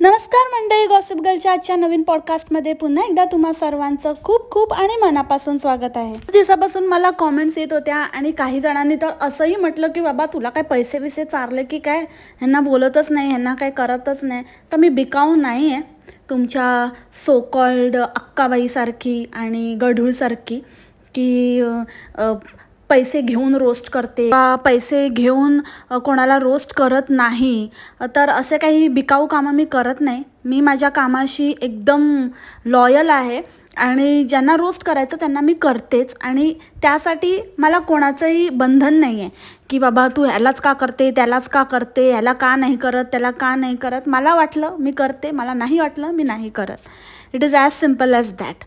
नमस्कार मंडळी गॉसिप गर्लच्या आजच्या नवीन पॉडकास्टमध्ये पुन्हा एकदा तुम्हा सर्वांचं खूप खूप आणि मनापासून स्वागत आहे. दिवसापासून मला कॉमेंट्स येत होत्या आणि काही जणांनी तर असंही म्हटलं की बाबा तुला काय पैसे विसे चारले की काय? ह्यांना बोलतच नाही ह्यांना काय करतच नाही. तर मी बिकाऊ नाही आहे तुमच्या सोकॉल्ड अक्काबाईसारखी आणि गढूळसारखी की पैसे घेऊन रोस्ट करते का पैसे घेऊन कोणाला रोस्ट करत नाही तर असे काही बिकाऊ कामं मी करत नाही. मी माझ्या कामाशी एकदम लॉयल आहे आणि ज्यांना रोस्ट करायचं त्यांना मी करतेच आणि त्यासाठी मला कोणाचंही बंधन नाही आहे की बाबा तू ह्यालाच का करते त्यालाच का करते ह्याला का नाही करत त्याला का नाही करत. मला वाटलं मी करते मला नाही वाटलं मी नाही करत. It is as simple as that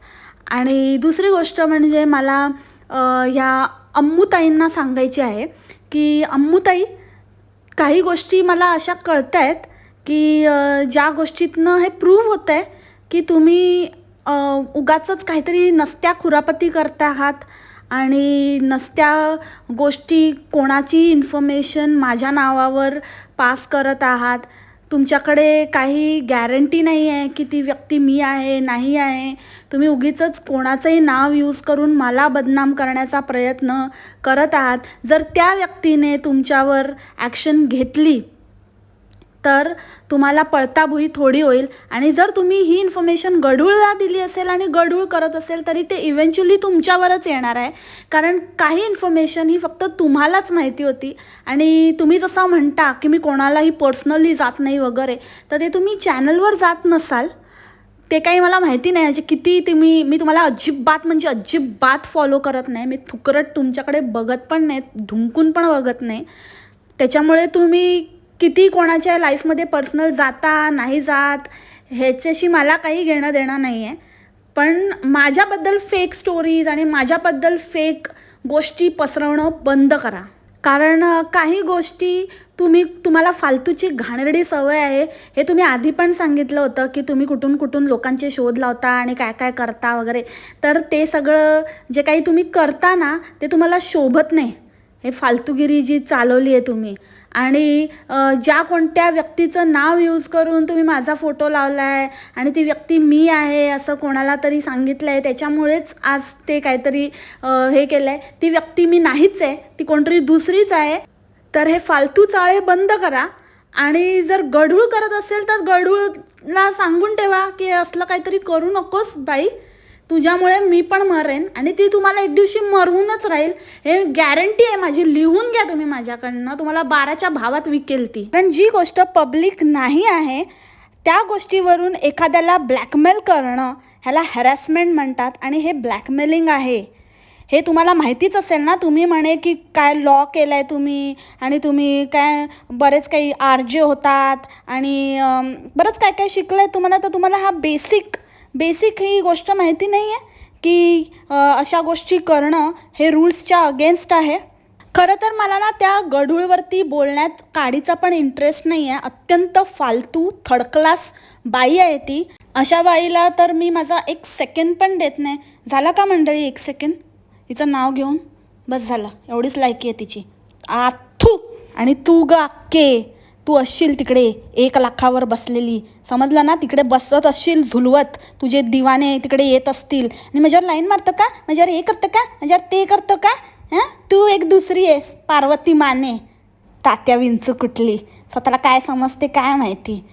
आणि दुसरी गोष्ट म्हणजे मला ह्या अम्मूताईंना सांगायची आहे की अम्मूताई काही गोष्टी मला अशा कळत आहेत की ज्या गोष्टीतनं हे प्रूव्ह होतं आहे की तुम्ही उगाचंच काहीतरी नसत्या खुरापती करता आहात आणि नसत्या गोष्टी कोणाची इन्फॉर्मेशन माझ्या नावावर पास करत आहात तुमच्याकडे काही गॅरंटी नाही आहे की ती व्यक्ती मी आहे नाही आहे? तुम्ही उगीचच कोणाचंही नाव यूज करून मला बदनाम करण्याचा प्रयत्न करत आहात. जर त्या व्यक्तीने तुमच्यावर ॲक्शन घेतली तर तुम्हाला पळताभुई थोडी होईल. आणि जर तुम्ही ही इन्फॉर्मेशन गढूळला दिली असेल आणि गढूळ करत असेल तरी ते इव्हेंच्युअली तुमच्यावरच येणार आहे. कारण काही इन्फॉर्मेशन ही फक्त तुम्हालाच माहिती होती. आणि तुम्ही जसं म्हणता की मी कोणालाही पर्सनली जात नाही वगैरे तर ते तुम्ही चॅनलवर जात नसाल. ते काही मला माहिती नाही म्हणजे किती तुम्ही मी तुम्हाला अजिबात म्हणजे अजिबात फॉलो करत नाही. मी थुकरट तुमच्याकडे बघत पण नाही धुंकून पण बघत नाही. त्याच्यामुळे तुम्ही किती कोणाच्या लाईफमध्ये पर्सनल जाता नाही जात ह्याच्याशी मला काही घेणं देणं नाही आहे पण माझ्याबद्दल फेक स्टोरीज आणि माझ्याबद्दल फेक गोष्टी पसरवणं बंद करा. कारण काही गोष्टी तुम्ही तुम्हाला फालतूची घाणेरडी सवय आहे. हे तुम्ही आधी पण सांगितलं होतं की तुम्ही कुठून कुठून लोकांचे शोध लावता आणि काय काय करता वगैरे. तर ते सगळं जे काही तुम्ही करता ना ते तुम्हाला शोभत नाही. हे फालतूगिरी जी चालवली आहे तुम्ही. आणि ज्या कोणत्या व्यक्तीचं नाव यूज करून तुम्ही माझा फोटो लावला आहे आणि ती व्यक्ती मी आहे असं कोणाला तरी सांगितलं आहे त्याच्यामुळेच आज ते काहीतरी हे केलं आहे ती व्यक्ती मी नाहीच आहे ती कोणतरी दुसरीच आहे. तर हे फालतू चाळे बंद करा आणि जर गढूळ करत असेल तर गढूळला सांगून ठेवा की असलं काहीतरी करू नकोस बाई. तुझ्यामुळे मी पण मरेन आणि ती तुम्हाला एक दिवशी मरवूनच राहील हे गॅरंटी आहे माझी. लिहून घ्या तुम्ही माझ्याकडनं. तुम्हाला बाराच्या भावात विकेल ती. पण जी गोष्ट पब्लिक नाही आहे त्या गोष्टीवरून एखाद्याला ब्लॅकमेल करणं ह्याला हॅरॅसमेंट म्हणतात आणि हे ब्लॅकमेलिंग आहे. हे तुम्हाला माहितीच असेल ना तुम्ही म्हणे की काय लॉ केलं आहे तुम्ही आणि तुम्ही काय बरेच काही आर जे होतात आणि बरंच काय काय शिकलं आहे तुम्हाला तर तुम्हाला हा बेसिक बेसिक ही गोष्ट माहिती नाही आहे की अशा गोष्टी करणं हे रूल्सच्या अगेन्स्ट आहे. खरं तर मला ना त्या गढूळवरती बोलण्यात काडीचा पण इंटरेस्ट नाही आहे. अत्यंत फालतू थर्ड क्लास बाई आहे ती. अशा बाईला तर मी माझा एक सेकंड पण देत नाही. झाला का मंडळी एक सेकंड हिचं नाव घेऊन? बस झालं. एवढीच लायकी आहे तिची. आथू! आणि तू गा अक्के तू असशील तिकडे एक लाखावर बसलेली. समजलं ना? तिकडे बसत असशील झुलवत. तुझे दिवाने तिकडे येत असतील. आणि माझ्यावर लाईन मारतं का? माझ्यावर हे करतं का? माझ्यावर ते करतं का? हां? तू एक दुसरी आहेस पार्वती माने. तात्या विंचू कुठली? स्वतःला काय समजते काय माहिती?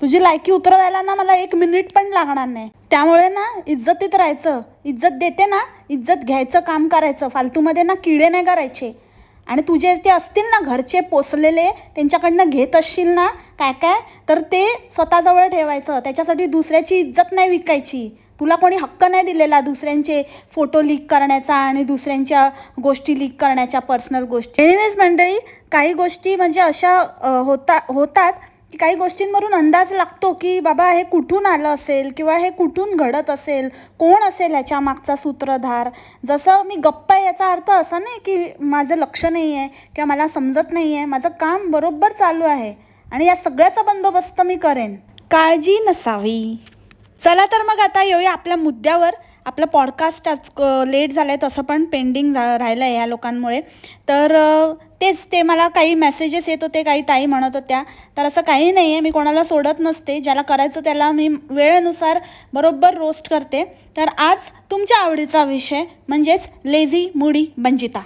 तुझी लायकी उतरवायला ना मला एक मिनिट पण लागणार नाही. त्यामुळे ना इज्जतीत राहायचं. इज्जत देते ना इज्जत घ्यायचं काम करायचं. फालतूमध्ये ना किडे नाही करायचे. आणि तुझे ते असतील ना घरचे पोसलेले त्यांच्याकडनं घेत असशील ना काय काय तर ते स्वतःजवळ ठेवायचं. त्याच्यासाठी दुसऱ्याची इज्जत नाही विकायची. तुला कोणी हक्क नाही दिलेला दुसऱ्यांचे फोटो लीक करण्याचा आणि दुसऱ्यांच्या गोष्टी लीक करण्याच्या पर्सनल गोष्टी. एनिवेज मंडळी काही गोष्टी म्हणजे अशा होता होतात. की काही गोष्टींवरून अंदाज लागतो की बाबा हे कुठून आलं असेल किंवा हे कुठून घडत असेल? कोण असेल ह्याच्या मागचा सूत्रधार? जसं मी गप्प आहे याचा अर्थ असा नाही की माझं लक्ष नाही आहे किंवा मला समजत नाही आहे माझं काम बरोबर चालू आहे आणि या सगळ्याचा बंदोबस्त मी करेन. काळजी नसावी. चला तर मग आता येऊया आपल्या मुद्द्यावर. आपलं पॉडकास्ट आज लेट झालं आहे तसं पण पेंडिंग राहिलं आहे या लोकांमुळे. तर तेच ते मला काही मेसेजेस येत होते काही ताई म्हणत होत्या. तर असं काही नाही आहे मी कोणाला सोडत नसते. ज्याला करायचं त्याला मी वेळेनुसार बरोबर रोस्ट करते. तर आज तुमच्या आवडीचा विषय म्हणजेच लेझी मुडी बंजिता.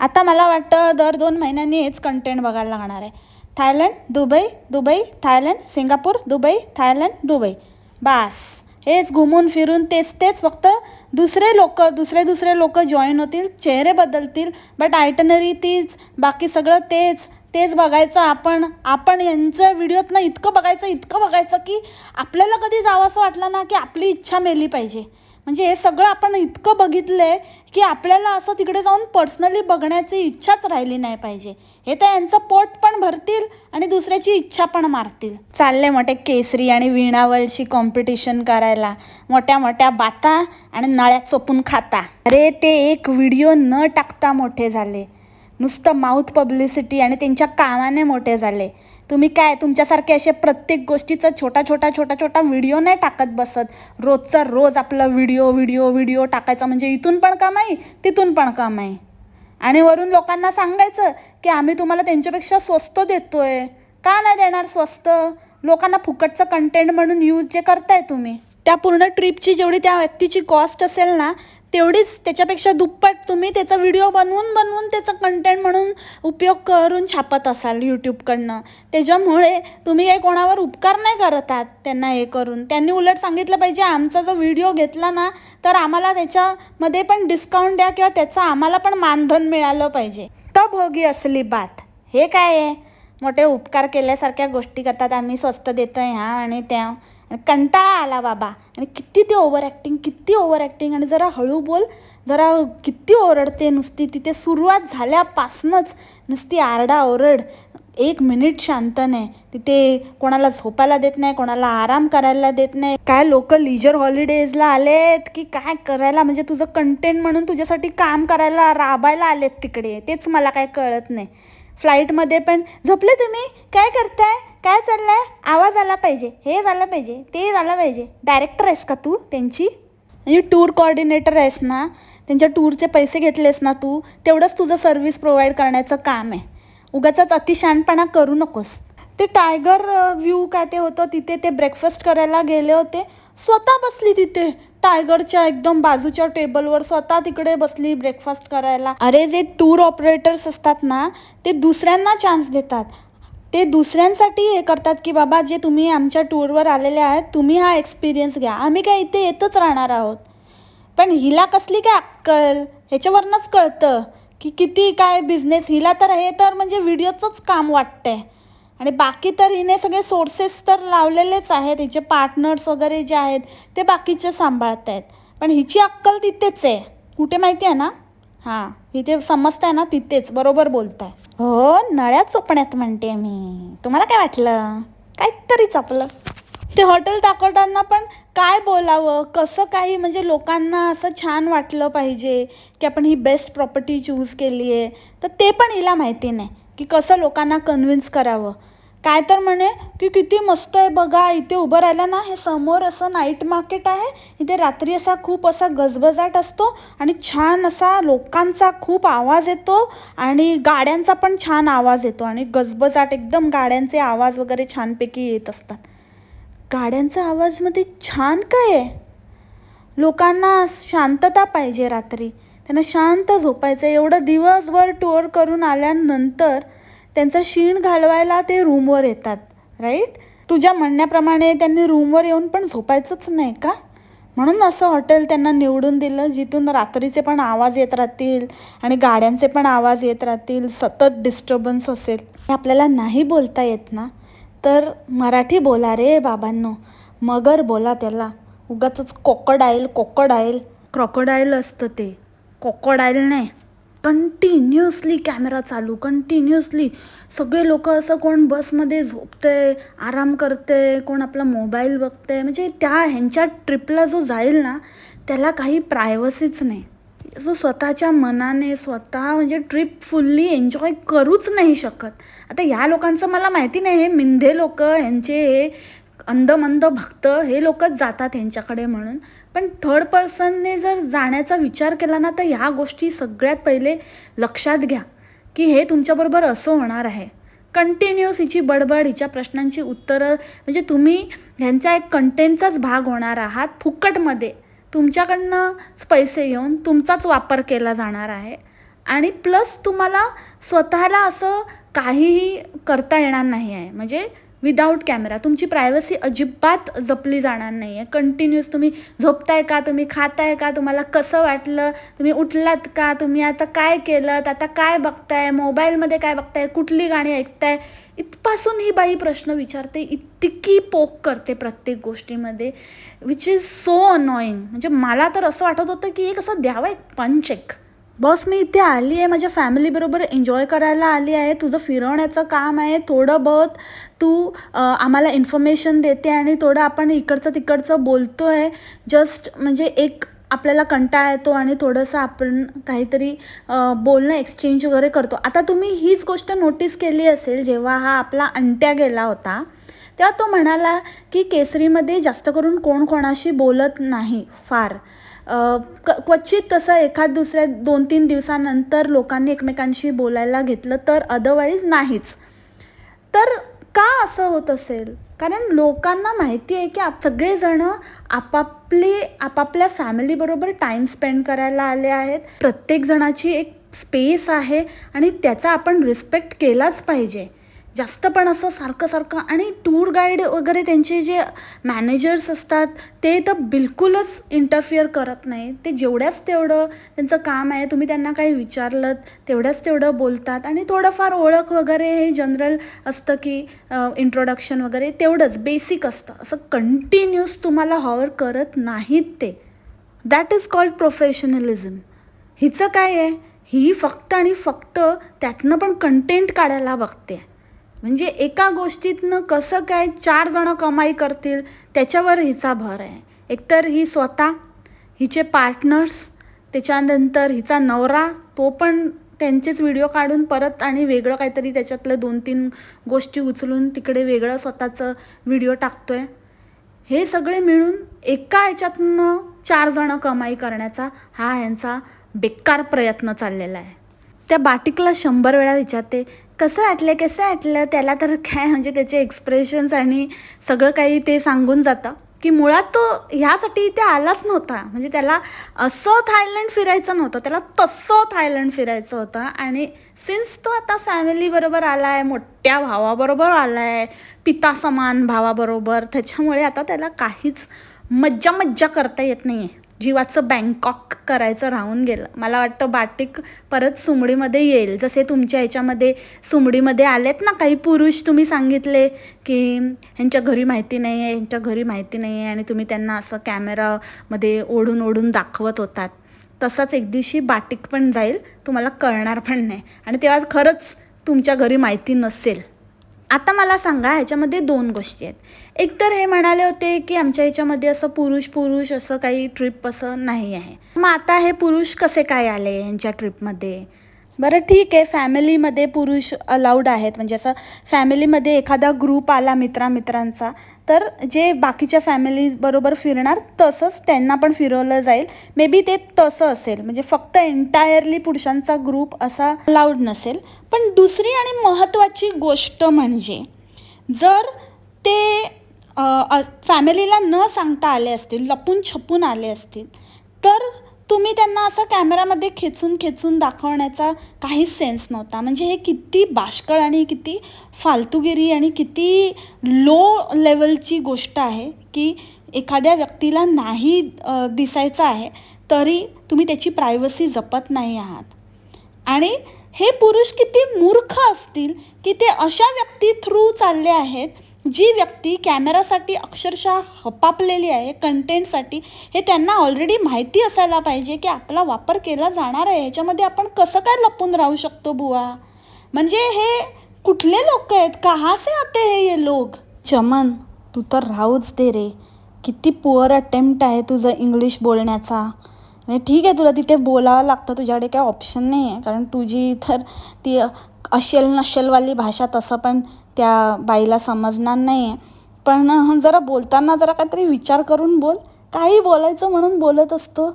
आता मला वाटतं दर दोन महिन्यांनी हेच कंटेंट बघायला लागणार आहे. Thailand Dubai Dubai Thailand Singapore Dubai Thailand Dubai. बास. हेच घुमून फिरून तेच तेच फक्त दुसरे लोक दुसरे दुसरे लोक जॉईन होतील चेहरे बदलतील बट आयटनरी तीच बाकी सगळं तेच तेच बघायचं आपण आपण यांच्या व्हिडिओतनं इतकं बघायचं इतकं बघायचं की आपल्याला कधी जावंसं वाटलं ना की आपली इच्छा मेली पाहिजे. म्हणजे हे सगळं आपण इतकं बघितलं आहे की आपल्याला असं तिकडे जाऊन पर्सनली बघण्याची इच्छाच राहिली नाही पाहिजे. हे तर यांचं पोट पण भरतील आणि दुसऱ्याची इच्छा पण मारतील. चालले मोठे केसरी आणि वीणावरची कॉम्पिटिशन करायला. मोठ्या मोठ्या बाता आणि नळ्या चोपून खाता. अरे ते एक व्हिडिओ न टाकता मोठे झाले. नुसतं माउथ पब्लिसिटी आणि त्यांच्या कामाने मोठे झाले. तुम्ही काय तुमच्यासारखे असे प्रत्येक गोष्टीचा छोटा छोटा छोटा छोटा व्हिडिओ नाही टाकत बसत? रोजचा रोज आपला व्हिडिओ व्हिडिओ व्हिडिओ टाकायचा म्हणजे इथून पण कमाई तिथून पण कमाई. आणि वरून लोकांना सांगायचं की आम्ही तुम्हाला त्यांच्यापेक्षा स्वस्त देतोय. का नाही देणार स्वस्त? लोकांना फुकटचं कंटेंट म्हणून यूज जे करताय तुम्ही. त्या पूर्ण ट्रिपची जेवढी त्या व्यक्तीची कॉस्ट असेल ना तेवढीच त्याच्यापेक्षा दुप्पट तुम्ही त्याचा व्हिडिओ बनवून बनवून त्याचा कंटेंट म्हणून उपयोग करून छापत असाल यूट्यूबकडनं त्याच्यामुळे तुम्ही काही कोणावर उपकार नाही करत आहात त्यांना हे करून. त्यांनी उलट सांगितलं पाहिजे आमचा जो व्हिडिओ घेतला ना तर आम्हाला त्याच्यामध्ये पण डिस्काउंट द्या किंवा त्याचं आम्हाला पण मानधन मिळालं पाहिजे. तब होगी असली बात. हे काय आहे? मोठे उपकार केल्यासारख्या गोष्टी करतात. आम्ही स्वस्त देतोय ह्या आणि त्या. कंटाळा आला बाबा. आणि किती ते ओव्हर ॲक्टिंग किती ओव्हर ॲक्टिंग आणि जरा हळू बोल जरा किती ओरडते नुसती. तिथे सुरुवात झाल्यापासूनच नुसती आरडा ओरड एक मिनिट शांत नाही. तिथे कोणाला झोपायला देत नाही कोणाला आराम करायला देत नाही. काय लोक लिजर हॉलिडेजला आलेत की काय करायला? म्हणजे तुझं कंटेंट म्हणून तुझ्यासाठी काम करायला राबायला आलेत तिकडे. तेच मला काय कळत नाही. फ्लाईटमध्ये पण झोपले तुम्ही? काय करताय? काय चाललंय? आवाज आला पाहिजे हे झालं पाहिजे ते झालं पाहिजे. डायरेक्टर आहेस का तू त्यांची? म्हणजे टूर कोऑर्डिनेटर आहेस ना त्यांच्या टूरचे पैसे घेतलेस ना तू तेवढंच तुझं सर्व्हिस प्रोव्हाइड करण्याचं काम आहे. उगाच अतिशहाणपणा करू नकोस. ते टायगर व्ह्यू काय ते होतं तिथे ते ब्रेकफास्ट करायला गेले होते. स्वतः बसली तिथे. टायगरच्या एकदम बाजूच्या टेबलवर स्वतः तिकडे बसली ब्रेकफास्ट करायला. अरे जे टूर ऑपरेटर्स असतात ना ते दुसऱ्यांना चान्स देतात. ते दुसऱ्यांसाठी हे करतात की बाबा जे तुम्ही आमच्या टूरवर आलेले आहात तुम्ही हा एक्सपिरियन्स घ्या. आम्ही काय इथे येतच राहणार आहोत. पण हिला कसली काय अक्कल? ह्याच्यावरनंच कळतं की किती काय बिझनेस हिला तर हे तर म्हणजे व्हिडिओचंच काम वाटतंय. आणि बाकी तर हिने सगळे सोर्सेस तर लावलेलेच आहेत. हिचे पार्टनर्स वगैरे जे आहेत ते बाकीचे सांभाळत आहेत पण हिची अक्कल तिथेच आहे. कुठे माहिती आहे ना? हां इथे समजताय ना तिथेच बरोबर बोलताय. हो नळ्या चोपण्यात म्हणते मी. तुम्हाला काय वाटलं? काहीतरी चपलं. ते हॉटेल दाखवताना पण काय बोलावं? कसं काही? म्हणजे लोकांना असं छान वाटलं पाहिजे की आपण ही बेस्ट प्रॉपर्टी चूज केली आहे तर ते पण हिला माहिती नाही की कसं लोकांना कन्व्हिन्स करावं. काय तर म्हणे की किती मस्त आहे बघा इथे उभं राहिलं ना हे समोर असं नाईट मार्केट आहे. इथे रात्री असा खूप असा गजबजाट असतो आणि छान असा लोकांचा खूप आवाज येतो आणि गाड्यांचा पण छान आवाज येतो आणि गजबजाट एकदम गाड्यांचे आवाज वगैरे छानपैकी येत असतात. गाड्यांचा आवाजमध्ये छान काय आहे? लोकांना शांतता पाहिजे रात्री. त्यांना शांत झोपायचं आहे. एवढं दिवसभर टूर करून आल्यानंतर त्यांचा शीण घालवायला ते रूमवर येतात राईट तुझ्या म्हणण्याप्रमाणे त्यांनी रूमवर येऊन पण झोपायचंच नाही का? म्हणून असं हॉटेल त्यांना निवडून दिलं जिथून रात्रीचे पण आवाज येत राहतील आणि गाड्यांचे पण आवाज येत राहतील सतत डिस्टर्बन्स असेल. हे आपल्याला नाही बोलता येत ना? तर मराठी बोला रे बाबांनो. मगर बोला त्याला. उगाच कोकडाईल कोकडाईल क्रॉकोडाईल असतं ते. कोकडाईल नाही. कंटिन्युअसली कॅमेरा चालू कंटिन्युअसली. सगळे लोक असं कोण बसमध्ये झोपते आराम करते कोण आपला मोबाईल बघते म्हणजे त्या ह्यांच्या ट्रिपला जो जाईल ना त्याला काही प्रायव्हसीच नाही. जो स्वतःच्या मनाने स्वतः म्हणजे ट्रिप फुल्ली एन्जॉय करूच नाही शकत. आता ह्या लोकांचं मला माहिती नाही हे मिंधे लोक ह्यांचे हे अंधमंद भक्त हे लोकच जातात ह्यांच्याकडे म्हणून. पण थर्ड पर्सनने जर जाण्याचा विचार केला ना तर ह्या गोष्टी सगळ्यात पहिले लक्षात घ्या की हे तुमच्याबरोबर असं होणार आहे. कंटिन्युअस हिची बडबड हिच्या प्रश्नांची उत्तरं म्हणजे तुम्ही ह्यांच्या एक कंटेंटचाच भाग होणार आहात. फुकटमध्ये तुमच्याकडनं पैसे घेऊन तुमचाच वापर केला जाणार आहे. आणि प्लस तुम्हाला स्वतःला असं काहीही करता येणार नाही आहे. म्हणजे विदाऊट कॅमेरा तुमची प्रायव्हसी अजिबात जपली जाणार नाही आहे कंटिन्युअस तुम्ही झोपताय का? तुम्ही खाताय का? तुम्हाला कसं वाटलं? तुम्ही उठलात का? तुम्ही आता काय केलं? आता काय बघताय? मोबाईलमध्ये काय बघताय? कुठली गाणी ऐकताय? इथपासून ही बाई प्रश्न विचारते. इतकी पोक करते प्रत्येक गोष्टीमध्ये विच इज सो अनॉईंग म्हणजे मला तर असं वाटत होतं की एक असं द्यावं एक पंच एक. बॉस मी इथे आली आहे. माझ्या फॅमिलीबरोबर एन्जॉय करायला आली आहे. तुझं फिरवण्याचं काम आहे. थोडं बहुत तू आम्हाला इन्फॉर्मेशन देते आणि थोडं आपण इकडचं तिकडचं बोलतो आहे जस्ट म्हणजे एक आपल्याला कंटाळा येतो आणि थोडंसं आपण काहीतरी बोलणं एक्सचेंज वगैरे करतो. आता तुम्ही हीच गोष्ट नोटीस केली असेल जेव्हा हा आपला अंट्या गेला होता. तेव्हा तो म्हणाला की केसरीमध्ये जास्त करून कोण कोणाशी बोलत नाही फार. क क्वचित तसं एखाद दुसऱ्या दोन तीन दिवसानंतर लोकांनी एकमेकांशी बोलायला घेतलं तर अदरवाईज नाहीच. तर का असं होत असेल? कारण लोकांना माहिती आहे की आप सगळेजणं आपापले आपापल्या फॅमिलीबरोबर टाईम स्पेंड करायला आले आहेत. प्रत्येक जणाची एक स्पेस आहे आणि त्याचा आपण रिस्पेक्ट केलाच पाहिजे. जास्त पण असं सारखं सारखं आणि टूर गाईड वगैरे त्यांचे जे मॅनेजर्स असतात ते तर बिलकुलच इंटरफिअर करत नाही. ते जेवढ्याच तेवढं त्यांचं काम आहे तुम्ही त्यांना काही विचारलं तेवढ्याच तेवढं बोलतात. आणि थोडंफार ओळख वगैरे हे जनरल असतं की इंट्रोडक्शन वगैरे तेवढंच बेसिक असतं. असं कंटिन्यूस तुम्हाला हॉवर करत नाहीत ते. दॅट इज कॉल्ड प्रोफेशनलिझम हिचं काय आहे? ही फक्त आणि फक्त त्यातनं पण कंटेंट काढायला बघते. म्हणजे एका गोष्टीतनं कसं काय चार जणं कमाई करतील त्याच्यावर हिचा भर आहे. एकतर ही स्वतः हिचे पार्टनर्स त्याच्यानंतर हिचा नवरा तो पण त्यांचेच व्हिडिओ काढून परत आणि वेगळं काहीतरी त्याच्यातलं दोन तीन गोष्टी उचलून तिकडे वेगळं स्वतःचं व्हिडिओ टाकतो आहे हे सगळे मिळून एका ह्याच्यातनं चार जणं कमाई करण्याचा हा ह्यांचा बेकार प्रयत्न चाललेला आहे. त्या बाटिकला शंभर वेळा विचारते कसं वाटलं कसं वाटलं? त्याला तर काय म्हणजे त्याचे एक्सप्रेशन्स आणि सगळं काही ते सांगून जातं. की मुळात तो ह्यासाठी इथे आलाच नव्हता. म्हणजे त्याला असं थायलंड फिरायचं नव्हतं. त्याला तसं थायलंड फिरायचं होतं. आणि सिन्स तो आता फॅमिलीबरोबर आला आहे मोठ्या भावाबरोबर आला आहे पिता समान भावाबरोबर त्याच्यामुळे आता त्याला काहीच मज्जा मज्जा करता येत नाही आहे जीवाचं बँकॉक करायचं राहून गेलं. मला वाटतं बाटिक परत सुमडीमध्ये येईल. जसे तुमच्या ह्याच्यामध्ये सुमडीमध्ये आलेत ना काही पुरुष तुम्ही सांगितले की ह्यांच्या घरी माहिती नाही आहे ह्यांच्या घरी माहिती नाही आहे आणि तुम्ही त्यांना असं कॅमेरामध्ये ओढून ओढून दाखवत होतात. तसाच एक दिवशी बाटिक पण जाईल. तुम्हाला कळणार पण नाही. आणि तेव्हा खरंच तुमच्या घरी माहिती नसेल. आता मला सांगा ह्याच्यामध्ये दोन गोष्टी आहेत. एक तर हे म्हणाले होते की आमच्या ह्याच्यामध्ये असं पुरुष पुरुष असं काही ट्रिप असं नाही आहे. मग आता हे पुरुष कसे काय आले यांच्या ट्रिपमध्ये बरं ठीक आहे. फॅमिलीमध्ये पुरुष अलाउड आहेत. म्हणजे असं फॅमिलीमध्ये एखादा ग्रुप आला मित्रामित्रांचा तर जे बाकीच्या फॅमिलीबरोबर फिरणार तसंच त्यांना पण फिरवलं जाईल. मे बी ते तसं असेल. म्हणजे फक्त एंटायरली पुरुषांचा ग्रुप असा अलाउड नसेल. पण दुसरी आणि महत्त्वाची गोष्ट म्हणजे जर ते फॅमिलीला न सांगता आले असतील लपून छपून आले असतील तर तुम्ही त्यांना असं कॅमेरामध्ये खेचून खेचून दाखवण्याचा काहीच सेन्स नव्हता. म्हणजे हे किती बाष्कळ आणि किती फालतूगिरी आणि किती लो लेवलची गोष्ट आहे की एखाद्या व्यक्तीला नाही दिसायचं आहे तरी तुम्ही त्याची प्रायव्हसी जपत नाही आहात. आणि हे पुरुष किती मूर्ख असतील की ते अशा व्यक्ती थ्रू चालले आहेत जी व्यक्ती कॅमेरासाठी अक्षरशः हपापलेली आहे कंटेंटसाठी हे त्यांना ऑलरेडी माहिती असायला पाहिजे की आपला वापर केला जाणार आहे. ह्याच्यामध्ये आपण कसं काय लपून राहू शकतो बुवा? म्हणजे हे कुठले लोक आहेत? कहा से आते हे ये लोक? चमन तू तर राहूच दे रे. किती पुअर अटेम्प्ट आहे तुझं इंग्लिश बोलण्याचा. म्हणजे ठीक आहे तुला तिथे बोलावं लागतं. तुझ्याकडे काय ऑप्शन नाही आहे कारण तुझी तर ती असेल नशेलवाली भाषा तसं पण त्या बाईला समजणार नाही आहे पण जरा बोलताना जरा काहीतरी विचार करून बोल. काही बोलायचं म्हणून बोलत असतो.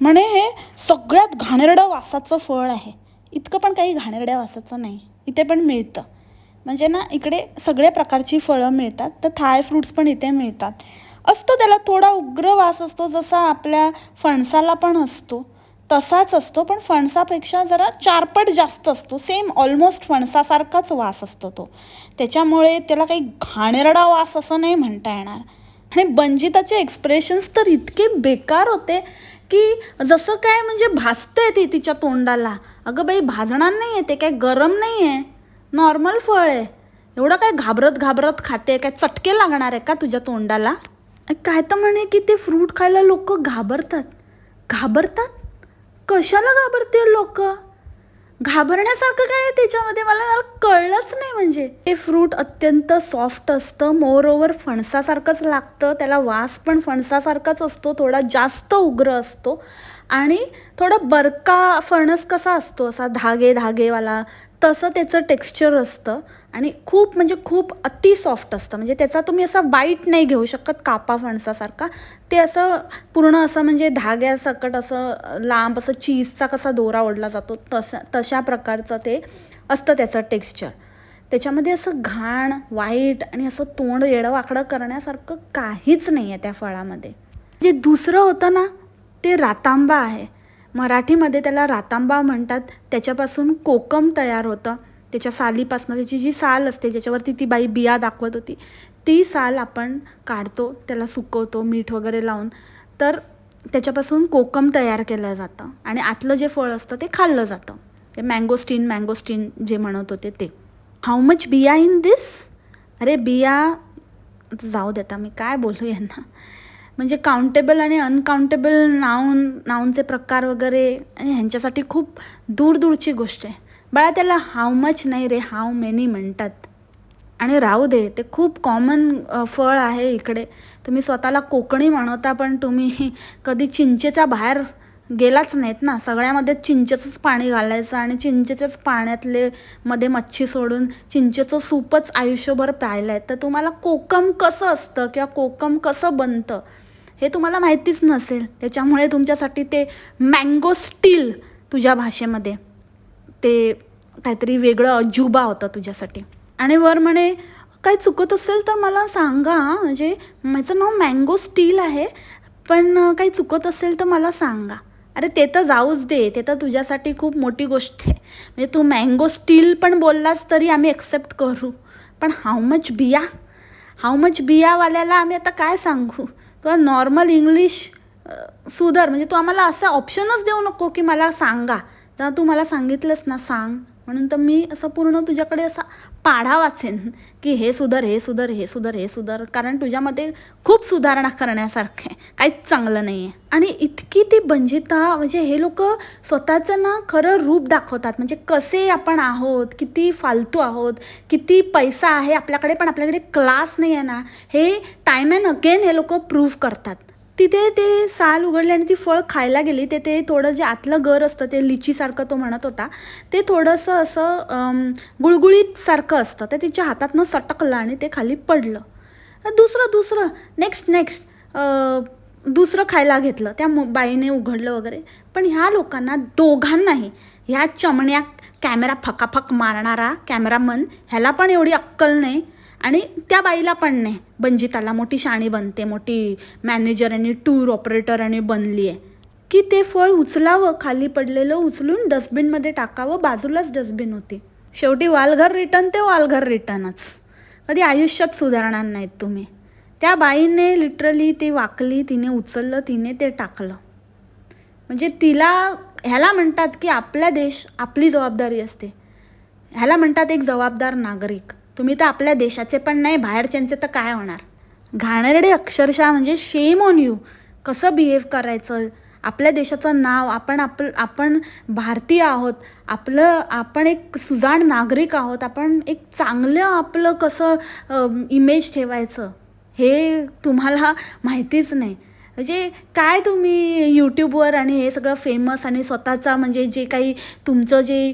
म्हणे हे सगळ्यात घाणेरडं वासाचं फळ आहे. इतकं पण काही घाणेरड्या वासाचं नाही. इथे पण मिळतं. म्हणजे ना इकडे सगळ्या प्रकारची फळं मिळतात. तर थाय फ्रूट्स पण इथे मिळतात. असतो त्याला थोडा उग्र वास असतो जसा आपल्या फणसाला पण असतो. तसाच असतो पण फणसापेक्षा जरा चारपट जास्त असतो. सेम ऑलमोस्ट फणसासारखाच वास असतो तो. त्याच्यामुळे त्याला काही घाणेरडा वास असं नाही म्हणता येणार. आणि बंजिताचे एक्सप्रेशन्स तर इतके बेकार होते की जसं काय म्हणजे भाजते ते तिच्या तोंडाला. अगं बाई भाजणार नाही आहे ते काय गरम नाही आहे नॉर्मल फळ आहे. एवढं काय घाबरत घाबरत खाते काय चटके लागणार आहे का तुझ्या तोंडाला? काय तर म्हणे की ते फ्रूट खायला लोक घाबरतात. घाबरतात? कशाला घाबरते लोक? घाबरण्यासारखं काय आहे त्याच्यामध्ये? मला मला कळलंच नाही म्हणजे. ते फ्रूट अत्यंत सॉफ्ट असतं. मोर ओव्हर फणसासारखंच लागतं. त्याला वास पण फणसासारखाच असतो. थोडा जास्त उग्र असतो. आणि थोडं बरका फणस कसा असतो? असा धागे धागेवाला तसं त्याचं टेक्स्चर असतं. आणि खूप म्हणजे खूप अति सॉफ्ट असतं. म्हणजे त्याचा तुम्ही असा बाईट नाही घेऊ शकत कापा फणसासारखा. ते असं पूर्ण असं म्हणजे धाग्यासकट असं लांब असं चीजचा कसा दोरा ओढला जातो तसा तशा प्रकारचं ते असतं त्याचं टेक्स्चर त्याच्यामध्ये असं घाण वाईट आणि असं तोंड येडं करण्यासारखं काहीच नाही आहे त्या फळामध्ये. जे दुसरं होतं ना ते रातांबा आहे. मराठीमध्ये त्याला रातांबा म्हणतात. त्याच्यापासून कोकम तयार होतं. त्याच्या सालीपासनं त्याची जी साल असते ज्याच्यावरती ती बाई बिया दाखवत होती ती साल आपण काढतो त्याला सुकवतो मीठ वगैरे लावून. तर त्याच्यापासून कोकम तयार केलं जातं आणि आतलं जे फळ असतं ते खाल्लं जातं. ते मँगोस्टीन मँगोस्टीन जे म्हणत होते ते. हाऊ मच बिया इन दिस अरे बिया जाऊ देता मी काय बोलू यांना. म्हणजे काउंटेबल आणि अनकाउंटेबल नाऊन नाऊनचे प्रकार वगैरे आणि ह्यांच्यासाठी खूप दूरदूरची गोष्ट आहे. बाळा त्याला हाऊ मच नाही रे हाऊ मेनी म्हणतात. आणि राहू दे ते खूप कॉमन फळ आहे इकडे. तुम्ही स्वतःला कोकणी म्हणता पण तुम्ही कधी चिंचेच्या बाहेर गेलाच नाहीत ना. सगळ्यामध्ये चिंचेचंच पाणी घालायचं आणि चिंचेच्याच पाण्यातले मध्ये मच्छी सोडून चिंचेचं सूपच आयुष्यभर प्यायलं आहे तर तुम्हाला कोकम कसं असतं किंवा कोकम कसं बनतं हे तुम्हाला माहितीच नसेल. त्याच्यामुळे तुमच्यासाठी ते मँगो स्टील तुझ्या भाषेमध्ये. ते काहीतरी वेगळं अजुबा होतं तुझ्यासाठी. आणि वर म्हणे काही चुकत असेल तर मला सांगा म्हणजे माझं नाव मँगो स्टील आहे पण काही चुकत असेल तर मला सांगा. अरे ते तर जाऊच दे ते तर तुझ्यासाठी खूप मोठी गोष्ट आहे. म्हणजे तू मँगो स्टील पण बोललास तरी आम्ही एक्सेप्ट करू. पण हाऊ मच बिया? हाऊ मच बियावाल्याला आम्ही आता काय सांगू? तुला नॉर्मल इंग्लिश सुधार म्हणजे तू आम्हाला असं ऑप्शनच देऊ नको की मला सांगा. तर तू मला सांगितलंस ना सांग. म्हणून तर मी असं पूर्ण तुझ्याकडे असा पाढा वाचेन की हे सुधार हे सुधार हे सुधार हे सुधार. कारण तुझ्यामध्ये खूप सुधारणा करण्यासारखं आहे. काहीच चांगलं नाही आहे. आणि इतकी ती बंजिता म्हणजे हे लोक स्वतःचं ना खरं रूप दाखवतात. म्हणजे कसे आपण आहोत किती फालतू आहोत किती पैसा आहे आपल्याकडे पण आपल्याकडे क्लास नाही आहे ना. हे टाईम अँड अगेन हे लोक प्रूव्ह करतात. तिथे ते साल उघडले आणि ती फळ खायला गेली. ते ते थोडं जे आतलं गर असतं ते लिचीसारखं तो म्हणत होता ते थोडंसं असं गुळगुळीतसारखं असतं. ते तिच्या हातातनं सटकलं आणि ते खाली पडलं. दुसरं दुसरं नेक्स्ट नेक्स्ट दुसरं खायला घेतलं. त्या बाईने उघडलं वगैरे. पण ह्या लोकांना दोघांनाही ह्या चमण्या कॅमेरा फकाफक मारणारा कॅमेरामन ह्याला पण एवढी अक्कल नाही. आणि त्या बाईला पण नाही. बंजिताला मोठी शाणी बनते मोठी मॅनेजर आणि टूर ऑपरेटर आणि बनली आहे. की ते फळ उचलावं खाली पडलेलं उचलून डस्टबिनमध्ये टाकावं बाजूलाच डस्टबिन होती. शेवटी वालघर रिटर्न ते वालघर रिटर्नच कधी आयुष्यात सुधारणार नाहीत तुम्ही. त्या बाईने लिटरली ती वाकली तिने उचललं तिने ते टाकलं. म्हणजे तिला ह्याला म्हणतात की आपला देश आपली जबाबदारी असते. ह्याला म्हणतात एक जबाबदार नागरिक. तुम्ही तर आपल्या देशाचे पण नाही बाहेरच्यांचे तर काय होणार? घाणेरडे अक्षरशः म्हणजे शेम ऑन यू कसं बिहेव करायचं? आपल्या देशाचं नाव आपण आप आपण भारतीय आहोत आपलं आपण एक सुजाण नागरिक आहोत आपण एक चांगलं आपलं कसं इमेज ठेवायचं? हे तुम्हाला माहितीच नाही. म्हणजे काय तुम्ही यूट्यूबवर आणि हे सगळं फेमस आणि स्वतःचा म्हणजे जे काही तुमचं जे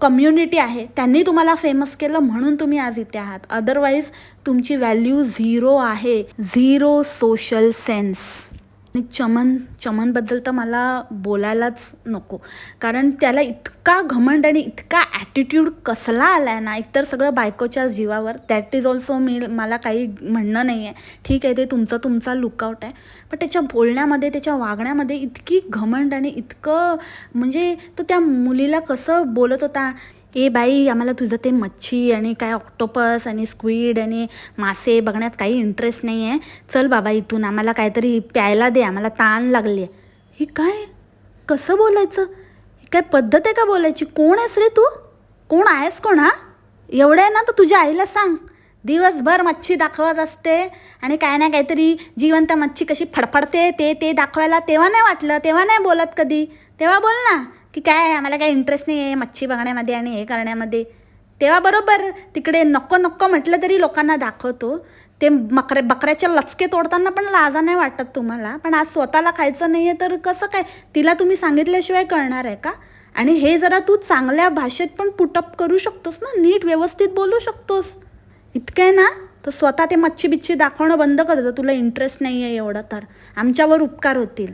कम्युनिटी आहे त्यांनी तुम्हाला फेमस केलं म्हणून तुम्ही आज इथे आहात. अदरवाईज तुमची व्हॅल्यू झिरो आहे. झिरो सोशल सेन्स आणि चमन चमनबद्दल तर मला बोलायलाच नको. कारण त्याला इतका घमंड आणि इतका ॲटिट्यूड कसला आला आहे ना एकतर सगळं बायकोच्या जीवावर. दॅट इज ऑल्सो मी मला काही म्हणणं नाही आहे ठीक आहे ते तुमचं तुमचा लुकआउट आहे. पण त्याच्या बोलण्यामध्ये त्याच्या वागण्यामध्ये इतकी घमंड आणि इतकं म्हणजे तो त्या मुलीला कसं बोलत होता? ए बाई आम्हाला तुझं ते मच्छी आणि काय ऑक्टोपस आणि स्क्वीड आणि मासे बघण्यात काही इंटरेस्ट नाही आहे चल बाबा इथून आम्हाला काहीतरी प्यायला दे आम्हाला ताण लागली. आहे ही काय? कसं बोलायचं? ही काय पद्धत आहे का बोलायची? कोण आहेस रे तू? कोण आहेस कोण हा? एवढं आहे ना तर तुझ्या आईला सांग. दिवसभर मच्छी दाखवत असते आणि काय नाही काहीतरी जिवंत मच्छी कशी फडफडते ते ते दाखवायला तेव्हा नाही वाटलं तेव्हा नाही बोलत कधी. तेव्हा बोल ना. की काय आम्हाला काय इंटरेस्ट नाही आहे मच्छी बघण्यामध्ये आणि हे करण्यामध्ये. तेव्हा बरोबर तिकडे नको नको म्हटलं तरी लोकांना दाखवतो. ते मकरे बकऱ्याच्या लचके तोडताना पण लाजा नाही वाटत तुम्हाला. पण आज स्वतःला खायचं नाही आहे तर कसं काय? तिला तुम्ही सांगितल्याशिवाय कळणार आहे का? आणि हे जरा तू चांगल्या भाषेत पण पुटअप करू शकतोस ना? नीट व्यवस्थित बोलू शकतोस. इतकं आहे ना? तर स्वतः ते मच्छी बिच्छी दाखवणं बंद करतं तुला इंटरेस्ट नाही आहे एवढं तर. आमच्यावर उपकार होतील.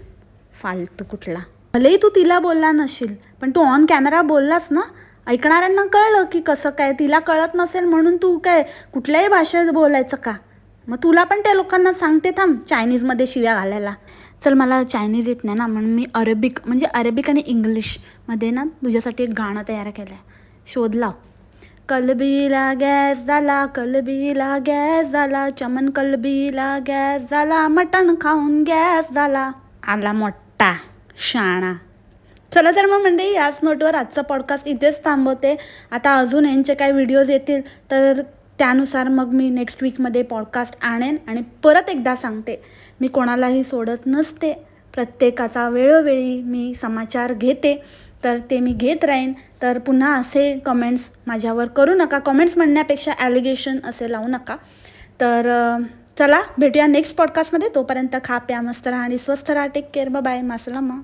फालतू कुठला. भलेही तू तिला बोलला नशील पण तू ऑन कॅमेरा बोललास ना ऐकणाऱ्यांना कळलं की कसं काय तिला कळत नसेल म्हणून तू काय कुठल्याही भाषेत बोलायचं का? मग तुला पण त्या लोकांना सांगते थांब चायनीजमध्ये शिव्या घालायला. चल मला चायनीज येत नाही ना म्हणून मी अरेबिक म्हणजे अरेबिक आणि इंग्लिशमध्ये ना तुझ्यासाठी एक गाणं तयार केलं आहे शोध लाव. कलबीला गॅस झाला कलबीला गॅस झाला चमन कलबीला गॅस झाला मटण खाऊन गॅस झाला. आला मोठा. शाणा. चला तर मग म्हणजे याच नोटवर आजचा पॉडकास्ट इथेच थांबवते. आता अजून यांचे काय व्हिडिओज येतील तर त्यानुसार मग मी नेक्स्ट वीकमध्ये पॉडकास्ट आणेन आणि परत एकदा सांगते. मी कोणालाही सोडत नसते. प्रत्येकाचा वेळोवेळी मी समाचार घेते. तर ते मी घेत राहीन. तर पुन्हा असे कमेंट्स माझ्यावर करू नका. कमेंट्स म्हणण्यापेक्षा ॲलिगेशन असे लावू नका. तर चला भेटूया नेक्स्ट पॉडकास्टमध्ये तोपर्यंत खा प्या मस्त राहा आणि स्वस्थ राहा. Take care bye मासलामा